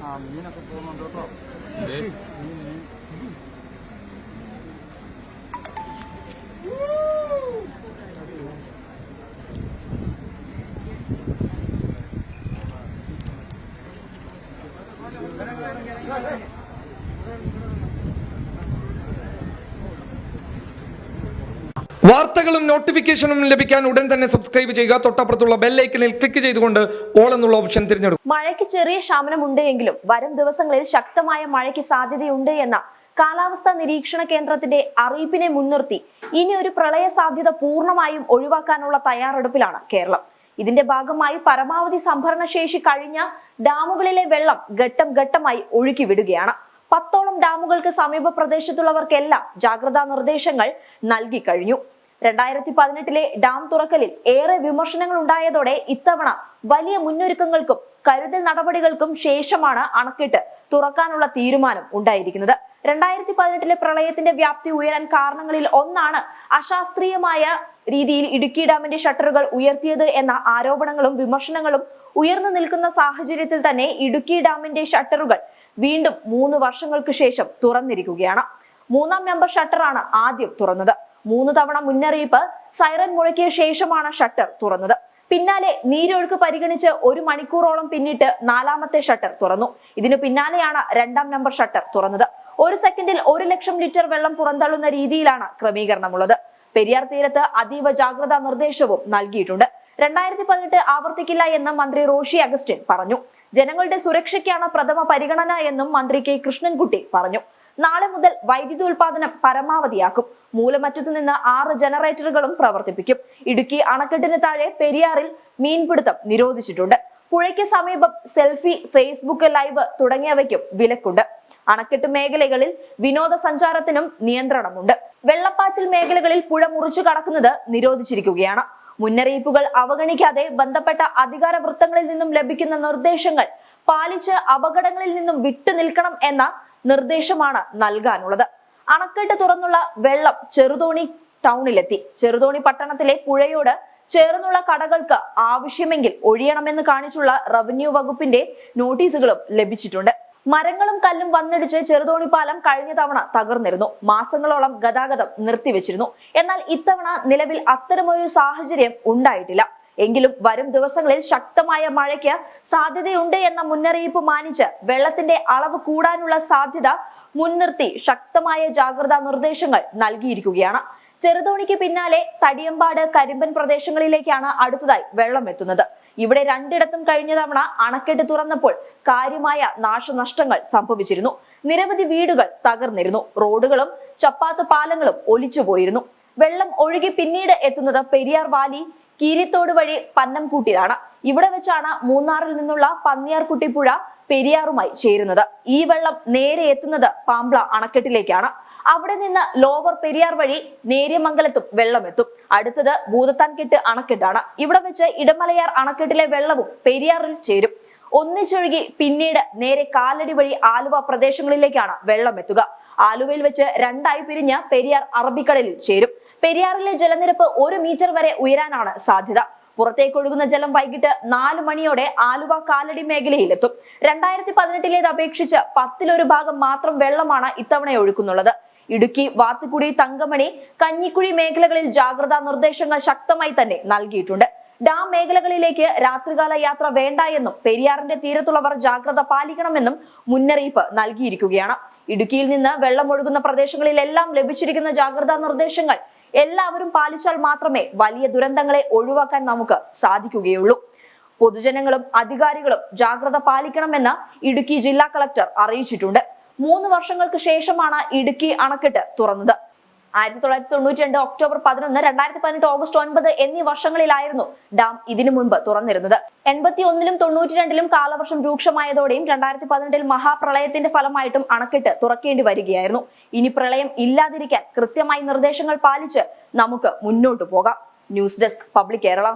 ആ മീനൊക്കെ പോകുന്നുണ്ടോ വാർത്തകളും നോട്ടിഫിക്കേഷനും ലഭിക്കാൻ ഉടൻ തന്നെ സബ്സ്ക്രൈബ് ചെയ്യുക. തൊട്ടപ്പുറത്തുള്ള ബെല്ലൈക്കനിൽ ക്ലിക്ക് ചെയ്തുകൊണ്ട് ഓൾ എന്നുള്ള ഓപ്ഷൻ തിരഞ്ഞെടുക്കും മഴയ്ക്ക് ചെറിയ ശമനമുണ്ട് എങ്കിലും വരും ദിവസങ്ങളിൽ ശക്തമായ മഴയ്ക്ക് സാധ്യതയുണ്ട് എന്ന കാലാവസ്ഥാ നിരീക്ഷണ കേന്ദ്രത്തിന്റെ അറിയിപ്പിനെ മുൻനിർത്തി ഇനി ഒരു പ്രളയ സാധ്യത പൂർണമായും ഒഴിവാക്കാനുള്ള തയ്യാറെടുപ്പിലാണ് കേരളം. ഇതിന്റെ ഭാഗമായി പരമാവധി സംഭരണ ശേഷി കഴിഞ്ഞ ഡാമുകളിലെ വെള്ളം ഘട്ടം ഘട്ടമായി ഒഴുക്കി വിടുകയാണ്. പത്തോളം ഡാമുകൾക്ക് സമീപ പ്രദേശത്തുള്ളവർക്കെല്ലാം ജാഗ്രതാ നിർദ്ദേശങ്ങൾ നൽകി കഴിഞ്ഞു. രണ്ടായിരത്തി പതിനെട്ടിലെ ഡാം തുറക്കലിൽ ഏറെ വിമർശനങ്ങൾ ഉണ്ടായതോടെ ഇത്തവണ വലിയ മുന്നൊരുക്കങ്ങൾക്കും കരുതൽ നടപടികൾക്കും ശേഷമാണ് അണക്കെട്ട് തുറക്കാനുള്ള തീരുമാനം ഉണ്ടായിരിക്കുന്നത്. രണ്ടായിരത്തി പതിനെട്ടിലെ പ്രളയത്തിന്റെ വ്യാപ്തി ഉയരാൻ കാരണങ്ങളിൽ ഒന്നാണ് അശാസ്ത്രീയമായ രീതിയിൽ ഇടുക്കി ഡാമിന്റെ ഷട്ടറുകൾ ഉയർത്തിയത് എന്ന ആരോപണങ്ങളും വിമർശനങ്ങളും ഉയർന്നു നിൽക്കുന്ന സാഹചര്യത്തിൽ തന്നെ ഇടുക്കി ഡാമിന്റെ ഷട്ടറുകൾ വീണ്ടും മൂന്ന് വർഷങ്ങൾക്ക് ശേഷം തുറന്നിരിക്കുകയാണ്. മൂന്നാം നമ്പർ ഷട്ടറാണ് ആദ്യം തുറന്നത്. മൂന്ന് തവണ മുന്നറിയിപ്പ് സൈറൻ മുഴക്കിയ ശേഷമാണ് ഷട്ടർ തുറന്നത്. പിന്നാലെ നീരൊഴുക്ക് പരിഗണിച്ച് ഒരു മണിക്കൂറോളം പിന്നിട്ട് നാലാമത്തെ ഷട്ടർ തുറന്നു. ഇതിനു പിന്നാലെയാണ് രണ്ടാം നമ്പർ ഷട്ടർ തുറന്നത്. ഒരു സെക്കൻഡിൽ ഒരു ലക്ഷം ലിറ്റർ വെള്ളം പുറന്തള്ളുന്ന രീതിയിലാണ് ക്രമീകരണമുള്ളത്. പെരിയാർ തീരത്ത് അതീവ ജാഗ്രതാ നിർദ്ദേശവും നൽകിയിട്ടുണ്ട്. രണ്ടായിരത്തി പതിനെട്ട് ആവർത്തിക്കില്ല എന്ന് മന്ത്രി റോഷി അഗസ്റ്റിൻ പറഞ്ഞു. ജനങ്ങളുടെ സുരക്ഷയ്ക്കാണ് പ്രഥമ പരിഗണന എന്നും മന്ത്രി കെ കൃഷ്ണൻകുട്ടി പറഞ്ഞു. നാളെ മുതൽ വൈദ്യുതി ഉൽപാദനം പരമാവധിയാക്കും. മൂലമറ്റത്ത് നിന്ന് ആറ് ജനറേറ്ററുകളും പ്രവർത്തിപ്പിക്കും. ഇടുക്കി അണക്കെട്ടിന് താഴെ പെരിയാറിൽ മീൻപിടുത്തം നിരോധിച്ചിട്ടുണ്ട്. പുഴയ്ക്ക് സമീപം സെൽഫി ഫേസ്ബുക്ക് ലൈവ് തുടങ്ങിയവയ്ക്കും വിലക്കുണ്ട്. അണക്കെട്ട് മേഖലകളിൽ വിനോദസഞ്ചാരത്തിനും നിയന്ത്രണമുണ്ട്. വെള്ളപ്പാച്ചിൽ മേഖലകളിൽ പുഴ മുറിച്ചു കടക്കുന്നത് നിരോധിച്ചിരിക്കുകയാണ്. മുന്നറിയിപ്പുകൾ അവഗണിക്കാതെ ബന്ധപ്പെട്ട അധികാര വൃത്തങ്ങളിൽ നിന്നും ലഭിക്കുന്ന നിർദ്ദേശങ്ങൾ പാലിച്ച് അപകടങ്ങളിൽ നിന്നും വിട്ടു നിൽക്കണം എന്ന നിർദ്ദേശമാണ് നൽകാനുള്ളത്. അണക്കെട്ട് തുറന്നുള്ള വെള്ളം ചെറുതോണി ടൗണിലെത്തി. ചെറുതോണി പട്ടണത്തിലെ പുഴയോട് ചേർന്നുള്ള കടകൾക്ക് ആവശ്യമെങ്കിൽ ഒഴിയണമെന്ന് കാണിച്ചുള്ള റവന്യൂ വകുപ്പിന്റെ നോട്ടീസുകളും ലഭിച്ചിട്ടുണ്ട്. മരങ്ങളും കല്ലും വന്നിടിച്ച് ചെറുതോണി പാലം കഴിഞ്ഞ തവണ തകർന്നിരുന്നു. മാസങ്ങളോളം ഗതാഗതം നിർത്തിവെച്ചിരുന്നു. എന്നാൽ ഇത്തവണ നിലവിൽ അത്തരമൊരു സാഹചര്യം ഉണ്ടായിട്ടില്ല. എങ്കിലും വരും ദിവസങ്ങളിൽ ശക്തമായ മഴയ്ക്ക് സാധ്യതയുണ്ട് എന്ന മുന്നറിയിപ്പ് മാനിച്ച് വെള്ളത്തിന്റെ അളവ് കൂടാനുള്ള സാധ്യത മുൻനിർത്തി ശക്തമായ ജാഗ്രതാ നിർദ്ദേശങ്ങൾ നൽകിയിരിക്കുകയാണ്. ചെറുതോണിക്ക് പിന്നാലെ തടിയമ്പാട് കരിമ്പൻ പ്രദേശങ്ങളിലേക്കാണ് അടുത്തതായി വെള്ളം എത്തുന്നത്. ഇവിടെ രണ്ടിടത്തും കഴിഞ്ഞ തവണ അണക്കെട്ട് തുറന്നപ്പോൾ കാര്യമായ നാശനഷ്ടങ്ങൾ സംഭവിച്ചിരുന്നു. നിരവധി വീടുകൾ തകർന്നിരുന്നു. റോഡുകളും ചപ്പാത്ത് പാലങ്ങളും ഒലിച്ചുപോയിരുന്നു വെള്ളം ഒഴുകി പിന്നീട് എത്തുന്നത് പെരിയാർ വാലി കീരിത്തോട് വഴി പന്നംകൂട്ടിലാണ്. ഇവിടെ വെച്ചാണ് മൂന്നാറിൽ നിന്നുള്ള പന്നിയാർകുട്ടി പുഴ പെരിയാറുമായി ചേരുന്നത്. ഈ വെള്ളം നേരെ എത്തുന്നത് പാംബ്ല അണക്കെട്ടിലേക്കാണ്. അവിടെ നിന്ന് ലോവർ പെരിയാർ വഴി നേര്യമംഗലത്തും വെള്ളമെത്തും അടുത്തത് ഭൂതത്താൻകെട്ട് അണക്കെട്ടാണ്. ഇവിടെ വെച്ച് ഇടമലയാർ അണക്കെട്ടിലെ വെള്ളവും പെരിയാറിൽ ചേരും. ഒന്നിച്ചൊഴുകി പിന്നീട് നേരെ കാലടി വഴി ആലുവ പ്രദേശങ്ങളിലേക്കാണ് വെള്ളമെത്തുക ആലുവയിൽ വെച്ച് രണ്ടായി പിരിഞ്ഞ് പെരിയാർ അറബിക്കടലിൽ ചേരും. പെരിയാറിലെ ജലനിരപ്പ് ഒരു മീറ്റർ വരെ ഉയരാനാണ് സാധ്യത. പുറത്തേക്ക് ഒഴുകുന്ന ജലം വൈകിട്ട് നാല് മണിയോടെ ആലുവ കാലടി മേഖലയിലെത്തും. രണ്ടായിരത്തി പതിനെട്ടിലേത് അപേക്ഷിച്ച് പത്തിലൊരു ഭാഗം മാത്രം വെള്ളമാണ് ഇത്തവണ ഒഴുക്കുന്നുള്ളത്. ഇടുക്കി വാത്തുക്കുടി തങ്കമണി കഞ്ഞിക്കുഴി മേഖലകളിൽ ജാഗ്രതാ നിർദ്ദേശങ്ങൾ ശക്തമായി തന്നെ നൽകിയിട്ടുണ്ട്. ഡാം മേഖലകളിലേക്ക് രാത്രികാല യാത്ര വേണ്ട എന്നും പെരിയാറിന്റെ തീരത്തുള്ളവർ ജാഗ്രത പാലിക്കണമെന്നും മുന്നറിയിപ്പ് നൽകിയിരിക്കുകയാണ്. ഇടുക്കിയിൽ നിന്ന് വെള്ളം ഒഴുകുന്ന പ്രദേശങ്ങളിലെല്ലാം ലഭിച്ചിരിക്കുന്ന ജാഗ്രതാ നിർദ്ദേശങ്ങൾ എല്ലാവരും പാലിച്ചാൽ മാത്രമേ വലിയ ദുരന്തങ്ങളെ ഒഴിവാക്കാൻ നമുക്ക് സാധിക്കുകയുള്ളൂ. പൊതുജനങ്ങളും അധികാരികളും ജാഗ്രത പാലിക്കണമെന്ന് ഇടുക്കി ജില്ലാ കളക്ടർ അറിയിച്ചിട്ടുണ്ട്. മൂന്ന് വർഷങ്ങൾക്ക് ശേഷമാണ് ഇടുക്കി അണക്കെട്ട് തുറന്നത്. ആയിരത്തി തൊള്ളായിരത്തി തൊണ്ണൂറ്റി രണ്ട് ഒക്ടോബർ പതിനൊന്ന് രണ്ടായിരത്തി പതിനെട്ട് ഓഗസ്റ്റ് ഒൻപത് എന്നീ വർഷങ്ങളിലായിരുന്നു ഡാം ഇതിനു മുൻപ് തുറന്നിരുന്നത്. എൺപത്തി ഒന്നിലും തൊണ്ണൂറ്റി രണ്ടിലും കാലവർഷം രൂക്ഷമായതോടെയും രണ്ടായിരത്തി പതിനെട്ടിൽ മഹാപ്രളയത്തിന്റെ ഫലമായിട്ടും അണക്കെട്ട് തുറക്കേണ്ടി വരികയായിരുന്നു. ഇനി പ്രളയം ഇല്ലാതിരിക്കാൻ കൃത്യമായി നിർദ്ദേശങ്ങൾ പാലിച്ച് നമുക്ക് മുന്നോട്ട് പോകാം. News desk public Kerala.